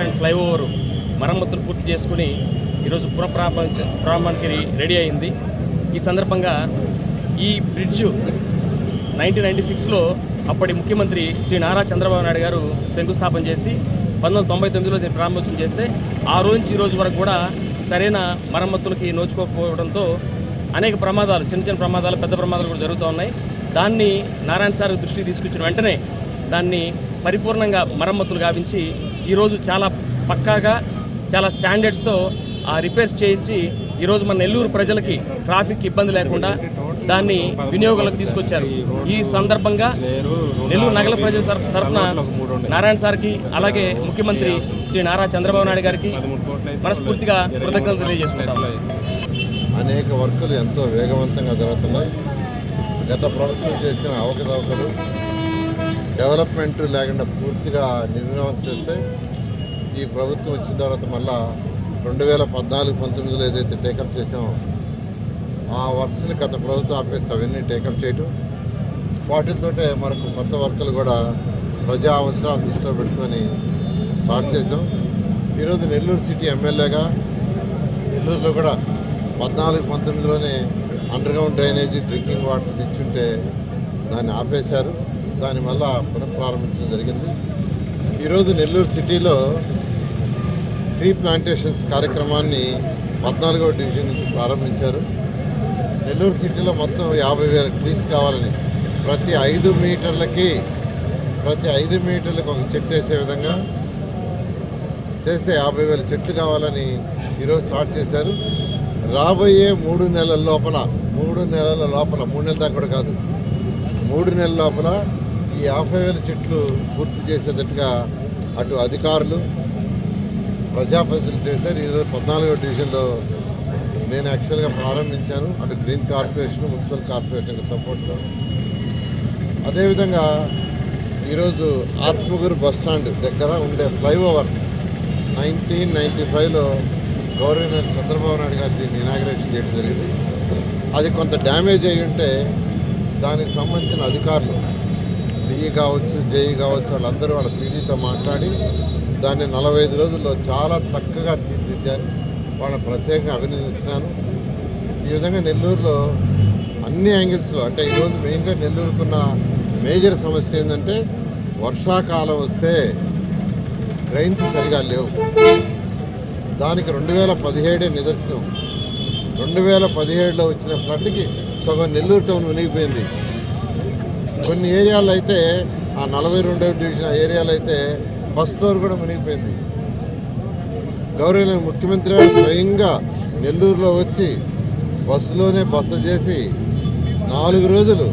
And flyover మరమ్మతులు పూర్తి చేసుకుని ఈరోజు పునఃప్రారంభ ప్రారంభానికి రెడీ అయింది. ఈ సందర్భంగా ఈ బ్రిడ్జ్ నైన్టీన్ నైంటీ సిక్స్లో అప్పటి ముఖ్యమంత్రి శ్రీ నారా చంద్రబాబు నాయుడు గారు శంకుస్థాపన చేసి పంతొమ్మిది వందల తొంభై తొమ్మిదిలో దీన్ని ప్రారంభోత్సవం చేస్తే ఆ రోజు నుంచి ఈ రోజు వరకు కూడా సరైన మరమ్మతులకి నోచుకోకపోవడంతో అనేక ప్రమాదాలు చిన్న చిన్న ప్రమాదాలు పెద్ద ప్రమాదాలు కూడా జరుగుతూ ఉన్నాయి. దాన్ని నారాయణ సార్ దృష్టికి తీసుకొచ్చిన వెంటనే దాన్ని పరిపూర్ణంగా మరమ్మతులు గావించి ఈరోజు చాలా పక్కాగా చాలా స్టాండర్డ్స్తో ఆ రిపేర్స్ చేయించి ఈరోజు మన నెల్లూరు ప్రజలకి ట్రాఫిక్ ఇబ్బంది లేకుండా దాన్ని వినియోగంలోకి తీసుకొచ్చారు. ఈ సందర్భంగా నెల్లూరు నగర ప్రజల తరఫున నారాయణ సార్కి అలాగే ముఖ్యమంత్రి శ్రీ నారా చంద్రబాబు నాయుడు గారికి మనస్ఫూర్తిగా కృతజ్ఞతలు తెలియజేసుకుంటాం. అనేక వర్కులు ఎంతో వేగవంతంగా జరుగుతున్నాయి. గత ప్రభుత్వం చేసిన అవకతవకలు డెవలప్మెంట్ లేకుండా పూర్తిగా నిర్ణయం చేస్తే ఈ ప్రభుత్వం వచ్చిన తర్వాత మళ్ళా రెండు వేల పద్నాలుగు పంతొమ్మిదిలో ఏదైతే టేకప్ చేసామో ఆ వర్క్స్ని గత ప్రభుత్వం ఆపేస్తే అవన్నీ టేకప్ చేయటం. వాటితోటే మనకు కొత్త వర్కులు కూడా ప్రజా అవసరాలు దృష్టిలో పెట్టుకొని స్టార్ట్ చేసాం ఈరోజు నెల్లూరు సిటీ ఎమ్మెల్యేగా నెల్లూరులో కూడా పద్నాలుగు పంతొమ్మిదిలోనే underground drainage drinking water తెచ్చుంటే దాన్ని ఆపేశారు. దాని వల్ల పునఃప్రారంభించడం జరిగింది. ఈరోజు నెల్లూరు సిటీలో ట్రీ ప్లాంటేషన్స్ కార్యక్రమాన్ని పద్నాలుగవ డివిజన్ నుంచి ప్రారంభించారు. నెల్లూరు సిటీలో మొత్తం యాభై వేల ట్రీస్ కావాలని ప్రతి ఐదు మీటర్లకి ప్రతి ఐదు మీటర్లకు ఒక చెట్టు వేసే విధంగా చేస్తే యాభై వేల చెట్లు కావాలని ఈరోజు స్టార్ట్ చేశారు. రాబోయే మూడు నెలల లోపల మూడు నెలల లోపల మూడు నెలల దాకా కూడా కాదు మూడు నెలల లోపల ఈ యాభై వేల చెట్లు పూర్తి చేసేటట్టుగా అటు అధికారులు ప్రజాప్రతినిధులు చేశారు. ఈరోజు పద్నాలుగో డివిజన్లో నేను యాక్చువల్గా ప్రారంభించాను. అటు గ్రీన్ కార్పొరేషన్ మున్సిపల్ కార్పొరేషన్ సపోర్ట్తో అదేవిధంగా ఈరోజు ఆత్మగురు బస్టాండ్ దగ్గర ఉండే ఫ్లైఓవర్ నైన్టీన్ నైంటీ ఫైవ్లో గవర్నర్ చంద్రబాబు నాయుడు గారు దీన్ని ఇనాగ్రేషన్ చేయడం జరిగింది. అది కొంత డ్యామేజ్ అయి ఉంటే దానికి సంబంధించిన అధికారులు డిఈ కావచ్చు జేఈ కావచ్చు వాళ్ళందరూ వాళ్ళ పీడీతో మాట్లాడి దాన్ని నలభై ఐదు రోజుల్లో చాలా చక్కగా తీర్చిదిద్దారు. వాళ్ళని ప్రత్యేకంగా అభినందిస్తున్నాను. ఈ విధంగా నెల్లూరులో అన్ని యాంగిల్స్లో అంటే ఈరోజు మెయిన్గా నెల్లూరుకున్న మేజర్ సమస్య ఏంటంటే వర్షాకాలం వస్తే డ్రైన్స్ సరిగా లేవు. దానికి రెండు వేల పదిహేడే నిదర్శనం. రెండు వేల పదిహేడులో వచ్చిన ఫ్లడ్కి సగం నెల్లూరు టౌన్ మునిగిపోయింది కొన్ని ఏరియాలో అయితే ఆ నలభై రెండవ డివిజన్ ఏరియాలో అయితే ఫస్ట్ ఫ్లోర్ కూడా మునిగిపోయింది గౌరవ ముఖ్యమంత్రి గారు స్వయంగా నెల్లూరులో వచ్చి బస్సులోనే బస చేసి నాలుగు రోజులు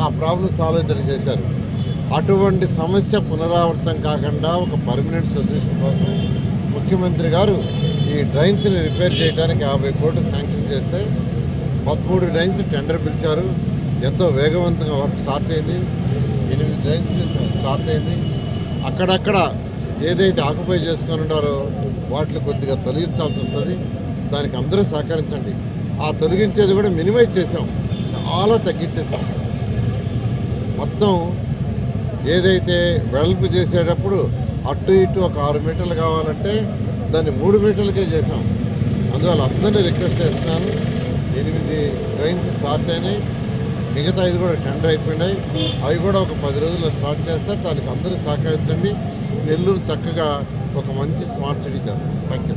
ఆ ప్రాబ్లం సాల్వ్ చేశారు. అటువంటి సమస్య పునరావృతం కాకుండా ఒక పర్మనెంట్ సొల్యూషన్ కోసం ముఖ్యమంత్రి గారు ఈ డ్రైన్స్ని రిపేర్ చేయడానికి యాభై కోట్లు శాంక్షన్ చేస్తే పదమూడు డ్రైన్స్ టెండర్ పిలిచారు. ఎంతో వేగవంతంగా వర్క్ స్టార్ట్ అయింది. ఎనిమిది డ్రైన్స్ స్టార్ట్ అయింది. అక్కడక్కడ ఏదైతే ఆక్యుపై చేసుకొని ఉన్నారో వాటిని కొద్దిగా తొలగించాల్సి వస్తుంది. దానికి అందరూ సహకరించండి. ఆ తొలగించేది కూడా మినిమైజ్ చేసాం. చాలా తగ్గించేసాం. మొత్తం ఏదైతే వెడల్పు చేసేటప్పుడు అటు ఇటు ఒక ఆరు మీటర్లు కావాలంటే దాన్ని మూడు మీటర్లకే చేసాం. అందువల్ల అందరినీ రిక్వెస్ట్ చేస్తున్నాను. ఎనిమిది ట్రైన్స్ స్టార్ట్ అయినాయి. మిగతా ఐదు కూడా టెండర్ అయిపోయినాయి. అవి కూడా ఒక పది రోజుల్లో స్టార్ట్ చేస్తారు దానికి అందరూ సహకరించండి. నెల్లూరు చక్కగా ఒక మంచి స్మార్ట్ సిటీ చేస్తాం. Thank you